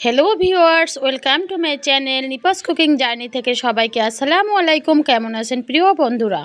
Hello viewers welcome to my channel Nipa's cooking journey থেকে সবাইকে আসসালামু আলাইকুম। কেমন আছেন প্রিয় বন্ধুরা?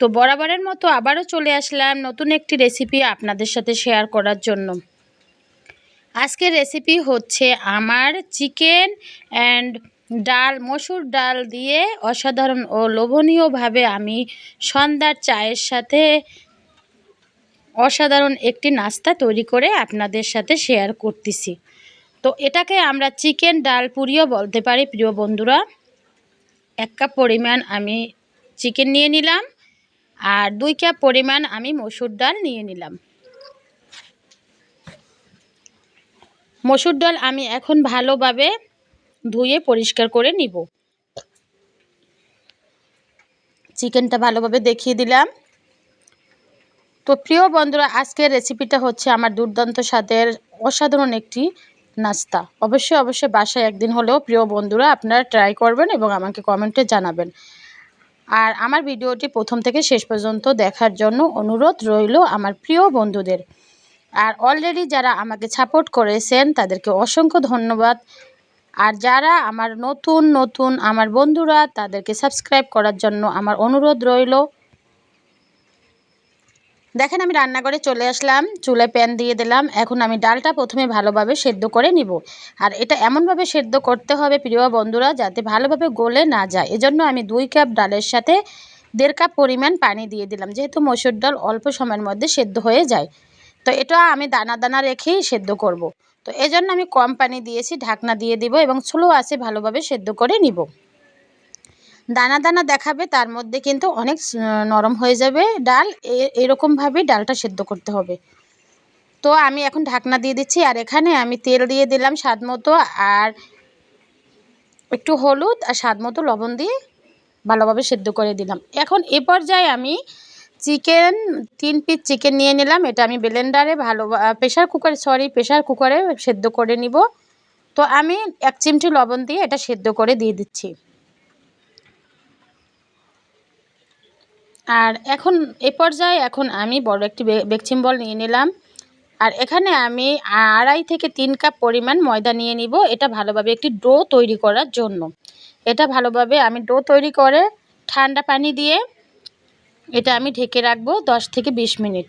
তো বরাবরের মতো আবারও চলে আসলাম নতুন একটি রেসিপি আপনাদের সাথে শেয়ার করার জন্য। আজকের রেসিপি হচ্ছে আমার চিকেন অ্যান্ড ডাল, মসুর ডাল দিয়ে অসাধারণ ও লোভনীয়ভাবে আমি সন্ধ্যার চায়ের সাথে অসাধারণ একটি নাস্তা তৈরি করে আপনাদের সাথে শেয়ার করতেছি। তো এটাকে আমরা চিকেন ডাল পুরিও বলতে পারি, প্রিয় বন্ধুরা। এক কাপ পরিমাণ আমি চিকেন নিয়ে নিলাম আর দুই কাপ পরিমাণ আমি মসুর ডাল নিয়ে নিলাম। মসুর ডাল আমি এখন ভালোভাবে ধুয়ে পরিষ্কার করে নিব। চিকেনটা ভালোভাবে দেখিয়ে দিলাম। তো প্রিয় বন্ধুরা, আজকের রেসিপিটা হচ্ছে আমার দুর্দান্ত স্বাদের অসাধারণ একটি নাস্তা। অবশ্যই অবশ্যই বাসায় একদিন হলেও প্রিয় বন্ধুরা আপনারা ট্রাই করবেন এবং আমাকে কমেন্টে জানাবেন। আর আমার ভিডিওটি প্রথম থেকে শেষ পর্যন্ত দেখার জন্য অনুরোধ রইল আমার প্রিয় বন্ধুদের। আর অলরেডি যারা আমাকে সাপোর্ট করেছেন, তাদেরকে অসংখ্য ধন্যবাদ। আর যারা আমার নতুন নতুন আমার বন্ধুরা, তাদেরকে সাবস্ক্রাইব করার জন্য আমার অনুরোধ রইল। দেখেন আমি রান্নাঘরে চলে আসলাম চুলে প্যান দিয়ে দিলাম। এখন আমি ডালটা প্রথমে ভালোভাবে সেদ্ধ করে নিব। আর এটা এমনভাবে সেদ্ধ করতে হবে প্রিয় বন্ধুরা, যাতে ভালোভাবে গলে না যায়। এজন্য আমি দুই কাপ ডালের সাথে দেড় কাপ পরিমাণ পানি দিয়ে দিলাম, যেহেতু মসুর ডাল অল্প সময়ের মধ্যে সেদ্ধ হয়ে যায়। তো এটা আমি দানা দানা রেখেই সেদ্ধ করব। তো এজন্য আমি কম পানি দিয়েছি, ঢাকনা দিয়ে দিব এবং স্লো আছে ভালোভাবে সেদ্ধ করে নিব। দানা দানা দেখাবে, তার মধ্যে কিন্তু অনেক নরম হয়ে যাবে ডাল। এরকমভাবে ডালটা সেদ্ধ করতে হবে। তো আমি এখন ঢাকনা দিয়ে দিচ্ছি, আর এখানে আমি তেল দিয়ে দিলাম স্বাদ মতো, আর একটু হলুদ আর স্বাদ মতো লবণ দিয়ে ভালোভাবে সেদ্ধ করে দিলাম। এখন এ পর্যায়ে আমি চিকেন, তিন পিস চিকেন নিয়ে নিলাম। এটা আমি ব্লেন্ডারে ভালো প্রেশার কুকার, সরি প্রেশার কুকারে সেদ্ধ করে নিব। তো আমি এক চিমটি লবণ দিয়ে এটা সেদ্ধ করে দিয়ে দিচ্ছি। আর এখন এ পর্যায়ে এখন আমি বড় একটি বেকচিম বল নিয়ে নিলাম। আর এখানে আমি আড়াই থেকে তিন কাপ পরিমাণ ময়দা নিয়ে নিব। এটা ভালোভাবে একটি ডো তৈরি করার জন্য। এটা ভালোভাবে আমি ডো তৈরি করে ঠান্ডা পানি দিয়ে এটা আমি ঢেকে রাখব দশ থেকে বিশ মিনিট।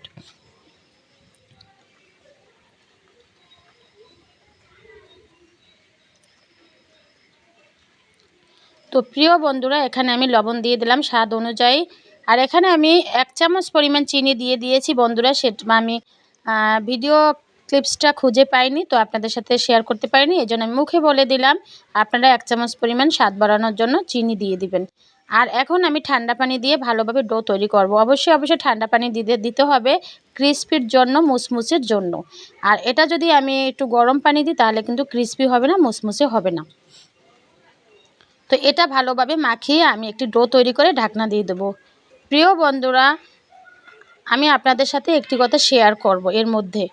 তো প্রিয় বন্ধুরা, এখানে আমি লবণ দিয়ে দিলাম। স্বাদ অনুযায়ী আর এখানে আমি এক চামচ পরিমাণ চিনি দিয়ে দিয়েছি। বন্ধুরা সেটা আমি ভিডিও ক্লিপসটা খুঁজে পাইনি, তো আপনাদের সাথে শেয়ার করতে পারিনি। এই জন্য আমি মুখে বলে দিলাম, আপনারা এক চামচ পরিমাণ স্বাদ বাড়ানোর জন্য চিনি দিয়ে দিবেন। আর এখন আমি ঠান্ডা পানি দিয়ে ভালোভাবে ডো তৈরি করব। অবশ্যই অবশ্যই ঠান্ডা পানি দিতে দিতে হবে ক্রিসপির জন্য, মুসমুসের জন্য। আর এটা যদি আমি একটু গরম পানি দিই, তাহলে কিন্তু ক্রিসপি হবে না, মুসমুসে হবে না। তো এটা ভালোভাবে মাখিয়ে আমি একটি ডো তৈরি করে ঢাকনা দিয়ে দেবো। প্রিয় বন্ধুরা, আমি আপনাদের সাথে একটি কথা শেয়ার করব এর মধ্যে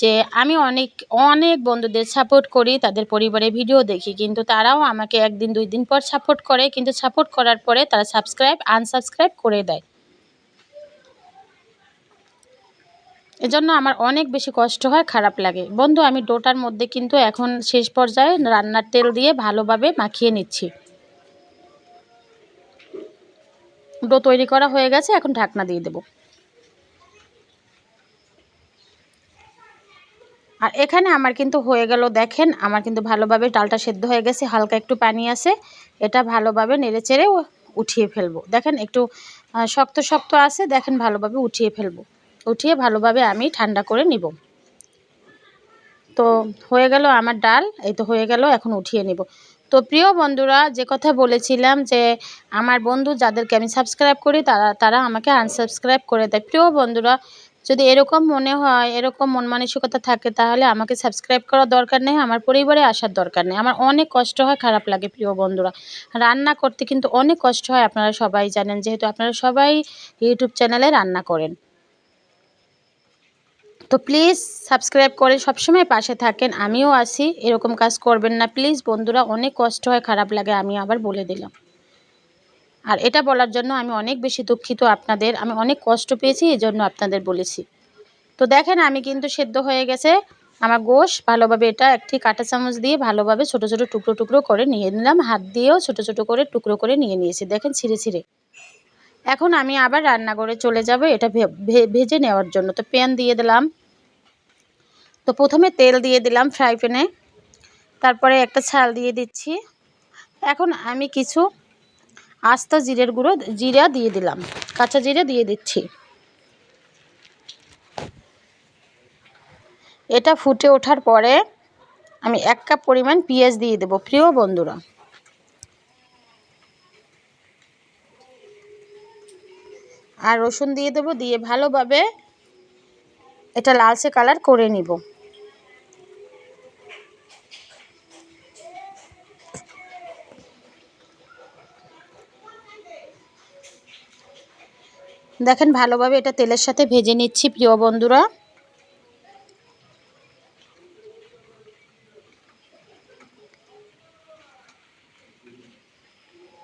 যে আমি অনেক অনেক বন্ধুদের সাপোর্ট করি, তাদের পরিবারে ভিডিও দেখি, কিন্তু তারাও আমাকে একদিন, দুই দিন পর সাপোর্ট করে, কিন্তু সাপোর্ট করার পরে তারা সাবস্ক্রাইব আনসাবস্ক্রাইব করে দেয়। এজন্য আমার অনেক বেশি কষ্ট হয়, খারাপ লাগে। বন্ধু, আমি ডোটার মধ্যে কিন্তু এখন শেষ পর্যায়ে রান্নার তেল দিয়ে ভালোভাবে মাখিয়ে নিচ্ছি। ডো তৈরি করা হয়ে গেছে, এখন ঢাকনা দিয়ে দেব। আর এখানে আমার কিন্তু হয়ে গেল, দেখেন আমার কিন্তু ভালোভাবে ডালটা সেদ্ধ হয়ে গেছে, হালকা একটু পানি আছে, এটা ভালোভাবে নেড়ে চেড়ে উঠিয়ে ফেলব। দেখেন একটু শক্ত শক্ত আছে, দেখেন ভালোভাবে উঠিয়ে ফেলব। উঠিয়ে ভালোভাবে আমি ঠান্ডা করে নিব। তো হয়ে গেল আমার ডাল, এই তো হয়ে গেল, এখন উঠিয়ে নিব। তো প্রিয় বন্ধুরা, যে কথা বলেছিলাম যে আমার বন্ধু যাদেরকে আমি সাবস্ক্রাইব করি, তারা তারা আমাকে আনসাবস্ক্রাইব করে দেয়। প্রিয় বন্ধুরা, যদি এরকম মনে হয়, এরকম মন মানসিকতা থাকে, তাহলে আমাকে সাবস্ক্রাইব করার দরকার নেই, আমার পরিবারে আসার দরকার নেই। আমার অনেক কষ্ট হয়, খারাপ লাগে প্রিয় বন্ধুরা। রান্না করতে কিন্তু অনেক কষ্ট হয়, আপনারা সবাই জানেন, যেহেতু আপনারা সবাই ইউটিউব চ্যানেলে রান্না করেন। তো প্লিজ সাবস্ক্রাইব করে সবসময় পাশে থাকেন। আমিও আসি এরকম কাজ করবেন না। প্লিজ বন্ধুরা, অনেক কষ্ট হয়, খারাপ লাগে, আমি আবার বলে দিলাম। আর এটা বলার জন্য আমি অনেক বেশি দুঃখিত আপনাদের। আমি অনেক কষ্ট পেয়েছি এই জন্য আপনাদের বলেছি। তো দেখেন, আমি কিন্তু সেদ্ধ হয়ে গেছে। আমার গোশ ভালোভাবে এটা একটি কাঁটা চামচ দিয়ে ভালোভাবে ছোট ছোট টুকরো টুকরো করে নিয়ে নিলাম। হাত দিয়েও ছোট ছোট করে টুকরো করে নিয়ে নিয়েছি। দেখেন, ছিঁড়ে ছিঁড়ে। এখন আমি আবার রান্নাঘরে চলে যাব, এটা ভেজে নেওয়ার জন্য। তো প্যান দিয়ে দিলাম। তো প্রথমে তেল দিয়ে দিলাম ফ্রাই প্যানে। তারপরে একটা ছাল দিয়ে দিচ্ছি। এখন আমি কিছু আস্তা জিরের গুঁড়ো, জিরা দিয়ে দিলাম। কাঁচা জিরে দিয়ে দিচ্ছি। এটা ফুটে ওঠার পরে আমি এক কাপ পরিমাণ পেঁয়াজ দিয়ে দেবো। প্রিয় বন্ধুরা আর রসুন দিয়ে দেবো, দিয়ে ভালোভাবে এটা লালচে কালার করে নিব। দেখেন ভালোভাবে এটা তেলের সাথে ভেজে নিচ্ছি, প্রিয় বন্ধুরা।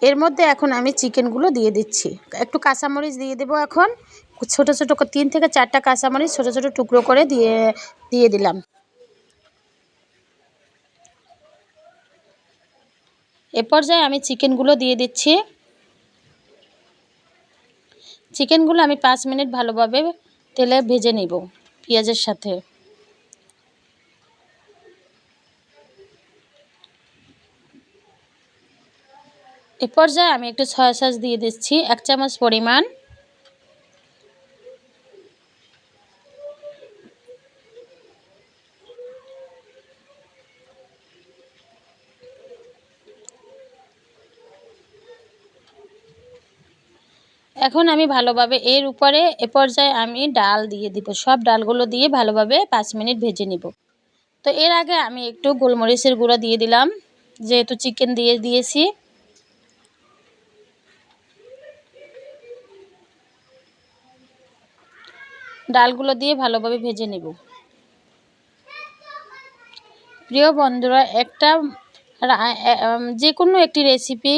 এর মধ্যে এখন আমি চিকেনগুলো দিয়ে দিচ্ছি। একটু কাঁচামরিচ দিয়ে দেবো এখন। ছোট ছোট তিন থেকে চারটা কাঁচামরিচ ছোট ছোট টুকরো করে দিয়ে দিয়ে দিলাম। এ পর্যায়ে আমি চিকেনগুলো দিয়ে দিচ্ছি। চিকেনগুলো আমি পাঁচ মিনিট ভালোভাবে তেলে ভেজে নিব পেঁয়াজের সাথে। এ পর্যায়ে আমি একটু সয়া সস দিয়ে দিচ্ছি, এক চামচ পরিমাণ। এখন আমি ভালোভাবে এর উপরে এ পর্যায়ে আমি ডাল দিয়ে দিব, সব ডালগুলো দিয়ে ভালোভাবে পাঁচ মিনিট ভেজে নিব। তো এর আগে আমি একটু গোলমরিচের গুঁড়ো দিয়ে দিলাম, যেহেতু চিকেন দিয়ে দিয়েছি। ডালগুলো দিয়ে ভালোভাবে ভেজে নেব। প্রিয় বন্ধুরা, একটা যে কোনো একটি রেসিপি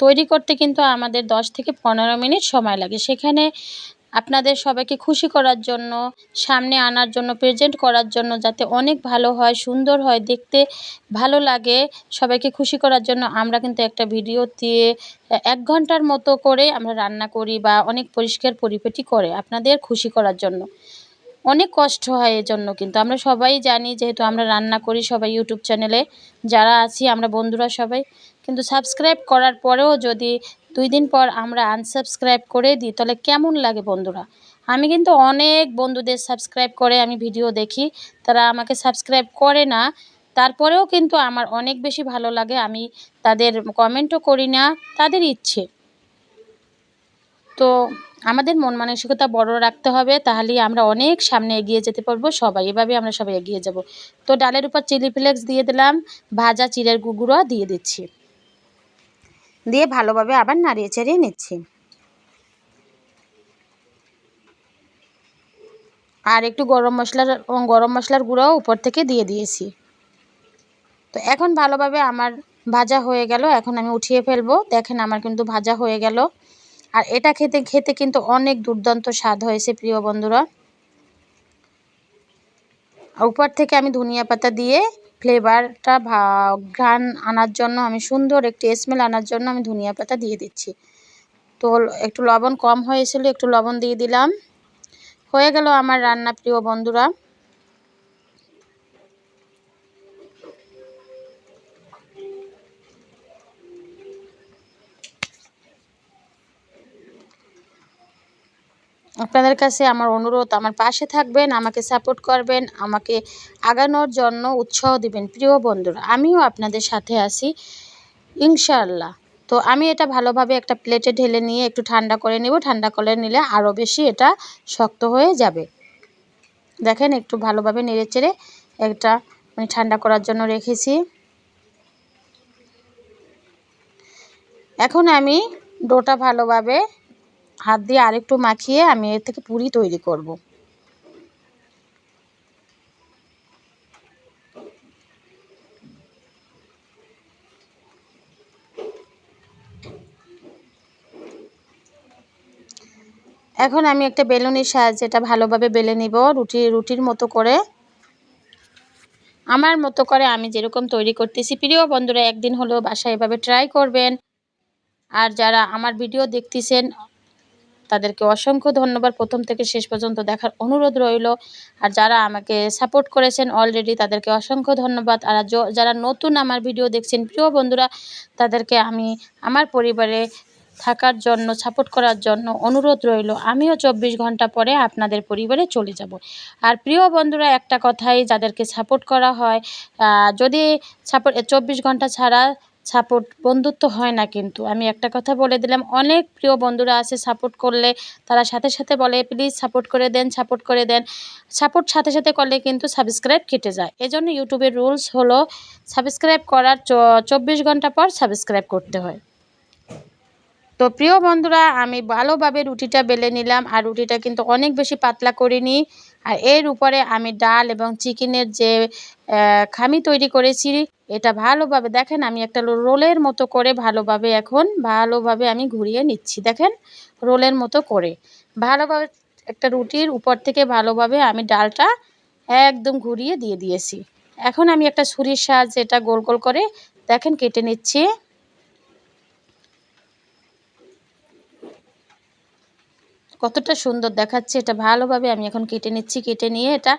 তৈরি করতে কিন্তু আমাদের 10 থেকে পনেরো মিনিট সময় লাগে। সেখানে আপনাদের সবাইকে খুশি করার জন্য, সামনে আনার জন্য প্রেজেন্ট করার জন্য যাতে অনেক ভালো হয়, সুন্দর হয়, দেখতে ভালো লাগে, সবাইকে খুশি করার জন্য আমরা কিন্তু একটা ভিডিও দিয়ে, এক ঘণ্টার মতো করে আমরা রান্না করি বা অনেক পরিষ্কার পরিপেটি করে আপনাদের খুশি করার জন্য। অনেক কষ্ট হয় এজন্য কিন্তু। আমরা সবাই জানি যেহেতু আমরা রান্না করি সবাই ইউটিউব চ্যানেলে যারা আছি, আমরা বন্ধুরা সবাই। কিন্তু সাবস্ক্রাইব করার পরেও যদি দুই দিন পর আমরা আনসাবস্ক্রাইব করে দিই, তাহলে কেমন লাগে বন্ধুরা? আমি কিন্তু অনেক বন্ধুদের সাবস্ক্রাইব করে আমি ভিডিও দেখি, তারা আমাকে সাবস্ক্রাইব করে না। তারপরেও কিন্তু আমার অনেক বেশি ভালো লাগে, আমি তাদের কমেন্টও করি না, তাদের ইচ্ছে। তো আমাদের মন মানসিকতা বড় রাখতে হবে তাহলেই আমরা অনেক সামনে এগিয়ে যেতে পারব, সবাই এভাবে আমরা সবাই এগিয়ে যাব। তো ডালের উপর চিলি ফ্লেক্স দিয়ে দিলাম, ভাজা চিড়ের গুঁড়ো দিয়ে দিচ্ছি। দিয়ে ভালোভাবে আবার নাড়িয়ে চাড়িয়ে নিচ্ছি। আর একটু গরম মশলার গরম মশলার গুঁড়োও উপর থেকে দিয়ে দিয়েছি। তো এখন ভালোভাবে আমার ভাজা হয়ে গেল, এখন আমি উঠিয়ে ফেলব। দেখেন আমার কিন্তু ভাজা হয়ে গেল। আর এটা খেতে খেতে কিন্তু অনেক দুর্দান্ত স্বাদ হয়েছে, প্রিয় বন্ধুরা। উপর থেকে আমি ধনিয়া পাতা দিয়ে ফ্লেভারটা ঘ্রাণ আনার জন্য, আমি সুন্দর একটি স্মেল আনার জন্য আমি ধনিয়া পাতা দিয়ে দিচ্ছি। তো একটু লবণ কম হয়েছিল, একটু লবণ দিয়ে দিলাম। হয়ে গেল আমার রান্না, প্রিয় বন্ধুরা। আপনাদের কাছে আমার অনুরোধ, আমার পাশে থাকবেন, আমাকে সাপোর্ট করবেন, আমাকে আগানোর জন্য উৎসাহ দিবেন। প্রিয় বন্ধুরা, আমিও আপনাদের সাথে আছি, ইনশাআল্লাহ। তো আমি এটা ভালোভাবে একটা প্লেটে ঢেলে নিয়ে একটু ঠান্ডা করে নেব, ঠান্ডা করে নিলে আরও বেশি এটা শক্ত হয়ে যাবে। দেখেন একটু ভালোভাবে নেড়ে চেড়ে একটা আমি ঠান্ডা করার জন্য রেখেছি। এখন আমি ডোটা ভালোভাবে হাত দিয়ে আরেকটু মাখিয়ে আমি এর থেকে পুরি তৈরি করব। এখন আমি একটা বেলুনির সাহায্যে এটা ভালোভাবে বেলে নিব রুটি, রুটির মতো করে আমার মতো করে আমি যেরকম তৈরি করতেছি, প্রিয় বন্ধুরা, একদিন হলেও বাসায় এভাবে ট্রাই করবেন আর যারা আমার ভিডিও দেখতেছেন তাদেরকে অসংখ্য ধন্যবাদ। প্রথম থেকে শেষ পর্যন্ত দেখার অনুরোধ রইল। আর যারা আমাকে সাপোর্ট করেছেন অলরেডি তাদেরকে অসংখ্য ধন্যবাদ। আর যারা নতুন আমার ভিডিও দেখছেন, প্রিয় বন্ধুরা, তাদেরকে আমি আমার পরিবারে থাকার জন্য সাপোর্ট করার জন্য অনুরোধ রইল। আমিও চব্বিশ ঘণ্টা পরে আপনাদের পরিবারে চলে যাব। আর প্রিয় বন্ধুরা, একটা কথাই, যাদেরকে সাপোর্ট করা হয় যদি সাপোর্ট চব্বিশ ঘণ্টা ছাড়া সাপোর্ট বন্ধুত্ব হয় না কিন্তু। আমি একটা কথা বলে দিলাম, অনেক প্রিয় বন্ধুরা আছে সাপোর্ট করলে, তারা সাথে সাথে বলে প্লিজ সাপোর্ট করে দেন সাপোর্ট করে দেন। সাপোর্ট সাথে সাথে করলে কিন্তু সাবস্ক্রাইব কেটে যায়। এজন্য ইউটিউবের রুলস হলো সাবস্ক্রাইব করার চব্বিশ ঘণ্টা পর সাবস্ক্রাইব করতে হয়। তো প্রিয় বন্ধুরা, আমি ভালোভাবে রুটিটা বেলে নিলাম, আর রুটিটা কিন্তু অনেক বেশি পাতলা করিনি। আর এর উপরে আমি ডাল এবং চিকেনের যে খামি তৈরি করেছি, এটা ভালোভাবে দেখেন, আমি একটা রোলের মতো করে ভালোভাবে এখন ভালোভাবে আমি ঘুরিয়ে নিচ্ছি, দেখেন, রোলের মতো করে। ভালোভাবে একটা রুটির উপর থেকে ভালোভাবে আমি ডালটা একদম ঘুরিয়ে দিয়ে দিয়েছি। এখন আমি একটা ছুরির সাহায্যে এটা গোল গোল করে, দেখেন, কেটে নিচ্ছি। কতটা সুন্দর দেখাচ্ছে, এটা ভালোভাবে আমি এখন কেটে নিচ্ছি, কেটে নিয়ে এটা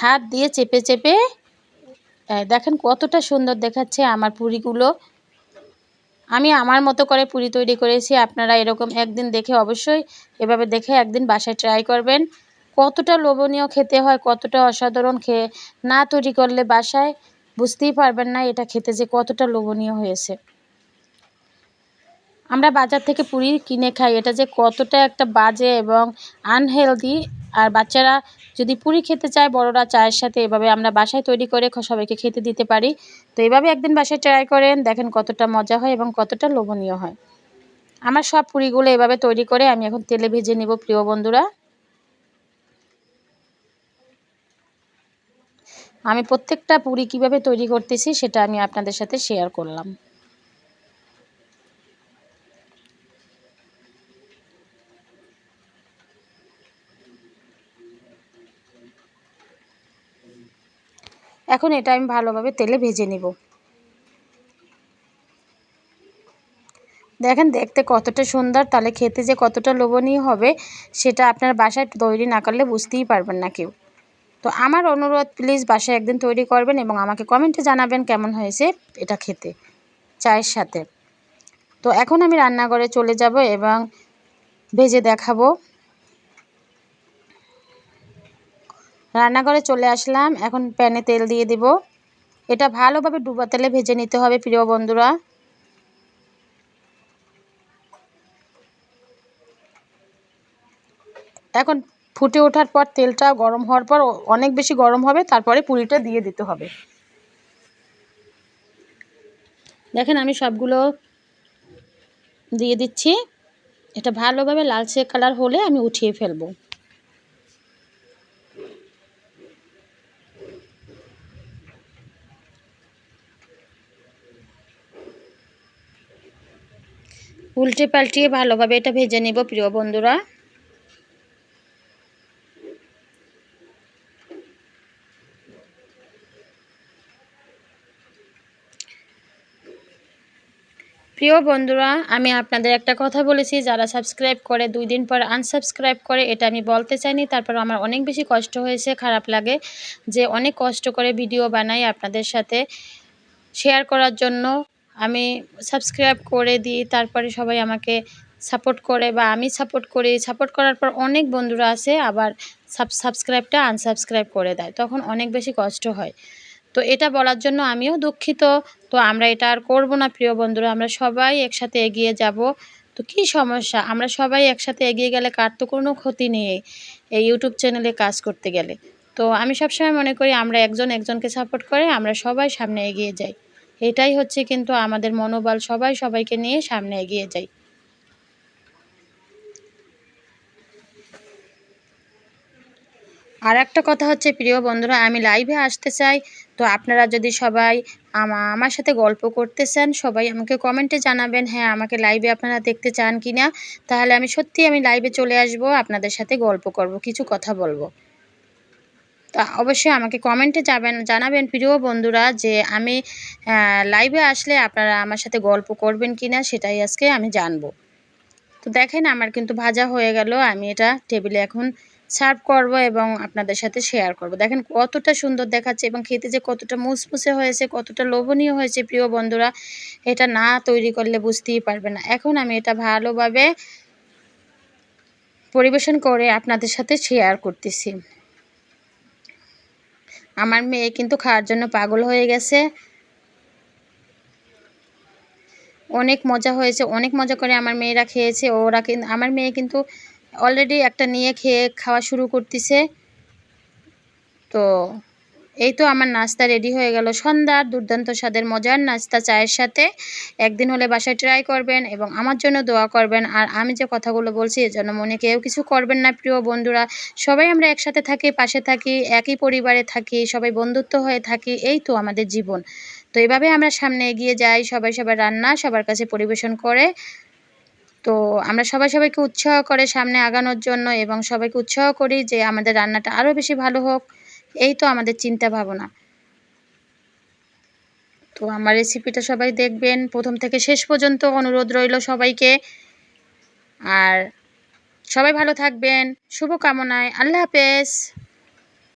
হাত দিয়ে চেপে চেপে দেখেন কতটা সুন্দর দেখাচ্ছে আমার পুরিগুলো। আমি আমার মতো করে পুরি তৈরি করেছি, আপনারা এরকম একদিন দেখে অবশ্যই এভাবে দেখে একদিন বাসায় ট্রাই করবেন। কতটা লোভনীয় খেতে হয়, কতটা অসাধারণ খেয়ে না তৈরি করলে বাসায় বুঝতেই পারবেন না এটা খেতে যে কতটা লোভনীয় হয়েছে। আমরা বাজার থেকে পুরি কিনে খাই। এটা যে কতটা একটা বাজে এবং আনহেলদি আর বাচ্চারা যদি পুরি খেতে চায়, বড়রা চায়ের সাথে এভাবে আমরা বাসায় তৈরি করে সবাইকে খেতে দিতে পারি। তো এভাবে একদিন বাসায় ট্রাই করেন, দেখেন কতটা মজা হয় এবং কতটা লোভনীয় হয়। আমার সব পুরিগুলো এভাবে তৈরি করে আমি এখন তেলে ভেজে নিব, প্রিয় বন্ধুরা। আমি প্রত্যেকটা পুরি কীভাবে তৈরি করতেছি সেটা আমি আপনাদের সাথে শেয়ার করলাম। এখন এটা আমি ভালোভাবে তেলে ভেজে নিব। দেখেন দেখতে কতটা সুন্দর, তাহলে খেতে যে কতটা লোভনীয় হবে, সেটা আপনার বাসায় তৈরি না করলে বুঝতেই পারবেন না কেউ। তো আমার অনুরোধ প্লিজ বাসায় একদিন তৈরি করবেন এবং আমাকে কমেন্টে জানাবেন কেমন হয়েছে এটা খেতে, চায়ের সাথে। তো এখন আমি রান্নাঘরে চলে যাব এবং ভেজে দেখাবো। রান্নাঘরে চলে আসলাম। এখন প্যানে তেল দিয়ে দিব। এটা ভালোভাবে ডুবা তেলে ভেজে নিতে হবে, প্রিয় বন্ধুরা। এখন ফুটে ওঠার পর তেলটা গরম হওয়ার পর অনেক বেশি গরম হবে, তারপরে পুরিটা দিয়ে দিতে হবে। দেখেন আমি সবগুলো দিয়ে দিচ্ছি। এটা ভালোভাবে লালচে কালার হলে আমি উঠিয়ে ফেলব। উল্টে পাল্টিয়ে ভালোভাবে এটা ভেজে নেব, প্রিয় বন্ধুরা। প্রিয় বন্ধুরা, আমি আপনাদের একটা কথা বলেছি, যারা সাবস্ক্রাইব করে দুই দিন পর আনসাবস্ক্রাইব করে, এটা আমি বলতে চাইনি, তারপর আমার অনেক বেশি কষ্ট হয়েছে, খারাপ লাগে যে অনেক কষ্ট করে ভিডিও বানাই আপনাদের সাথে। শেয়ার করার জন্য আমি সাবস্ক্রাইব করে দিই, তারপরে সবাই আমাকে সাপোর্ট করে বা আমি সাপোর্ট করি। সাপোর্ট করার পর অনেক বন্ধুরা আসে, আবার সাব সাবস্ক্রাইবটা আনসাবস্ক্রাইব করে দেয়। তখন অনেক বেশি কষ্ট হয়। তো এটা বলার জন্য আমিও দুঃখিত। তো আমরা এটা আর করব না, প্রিয় বন্ধুরা। আমরা সবাই একসাথে এগিয়ে যাব। তো কি সমস্যা? আমরা সবাই একসাথে এগিয়ে গেলে কার তো কোনো ক্ষতি নেই এই ইউটিউব চ্যানেলে কাজ করতে গেলে। তো আমি সবসময় মনে করি, আমরা একজন একজনকে সাপোর্ট করে আমরা সবাই সামনে এগিয়ে যাই। এটাই হচ্ছে কিন্তু আমাদের মনোবল, সবাই সবাইকে নিয়ে সামনে এগিয়ে যাই। আর একটা কথা হচ্ছে, প্রিয় বন্ধুরা, আমি লাইভে আসতে চাই, তো আপনারা যদি সবাই আমার সাথে গল্প করতে চান, সবাই আমাকে কমেন্টে জানাবেন হ্যাঁ আমাকে লাইভে আপনারা দেখতে চান কি না তাহলে আমি সত্যি আমি লাইভে চলে আসব, আপনাদের সাথে গল্প করব, কিছু কথা বলব। তা অবশ্যই আমাকে কমেন্টে যাবেন, জানাবেন প্রিয় বন্ধুরা যে আমি লাইভে আসলে আপনারা আমার সাথে গল্প করবেন কি না সেটাই আজকে আমি জানব। তো দেখেন আমার কিন্তু ভাজা হয়ে গেল, আমি এটা টেবিলে এখন সার্ভ করব এবং আপনাদের সাথে শেয়ার করব। দেখেন কতটা সুন্দর দেখাচ্ছে এবং খেতে যে কতটা মুসমুসে হয়েছে, কতটা লোভনীয় হয়েছে প্রিয় বন্ধুরা, এটা না তৈরি করলে বুঝতেই পারবে না। এখন আমি এটা ভালোভাবে পরিবেশন করে আপনাদের সাথে শেয়ার করতেছি। আমার মেয়ে কিন্তু খাওয়ার জন্য পাগল হয়ে গেছে। অনেক মজা হয়েছে, অনেক মজা করে আমার মেয়েরা খেয়েছে। ওরা কিন্তু আমার মেয়ে কিন্তু অলরেডি একটা নিয়ে খেয়ে খাওয়া শুরু করতেছে। তো এই তো আমার নাস্তা রেডি হয়ে গেল। সন্ধ্যার দুর্দান্ত স্বাদের মজার নাস্তা চায়ের সাথে। একদিন হলে বাসায় ট্রাই করবেন এবং আমার জন্য দোয়া করবেন। আর আমি যে কথাগুলো বলছি, এর জন্য মনে কেউ কিছু করবেন না, প্রিয় বন্ধুরা। সবাই আমরা একসাথে থাকি, পাশে থাকি, একই পরিবারে থাকি, সবাই বন্ধুত্ব হয়ে থাকি, এই তো আমাদের জীবন। তো এভাবে আমরা সামনে এগিয়ে যাই, সবাই সবার রান্না, সবার কাছে পরিবেশন করে। তো আমরা সবাই সবাইকে উৎসাহ করে সামনে আগানোর জন্য এবং সবাইকে উৎসাহ করি যে আমাদের রান্নাটা আরও বেশি ভালো হোক। এই তো আমাদের চিন্তা ভাবনা। তো আমার রেসিপিটা সবাই দেখবেন। প্রথম থেকে শেষ পর্যন্ত অনুরোধ রইল সবাইকে। আর সবাই ভালো থাকবেন। শুভকামনায়। আল্লাহ হাফেজ।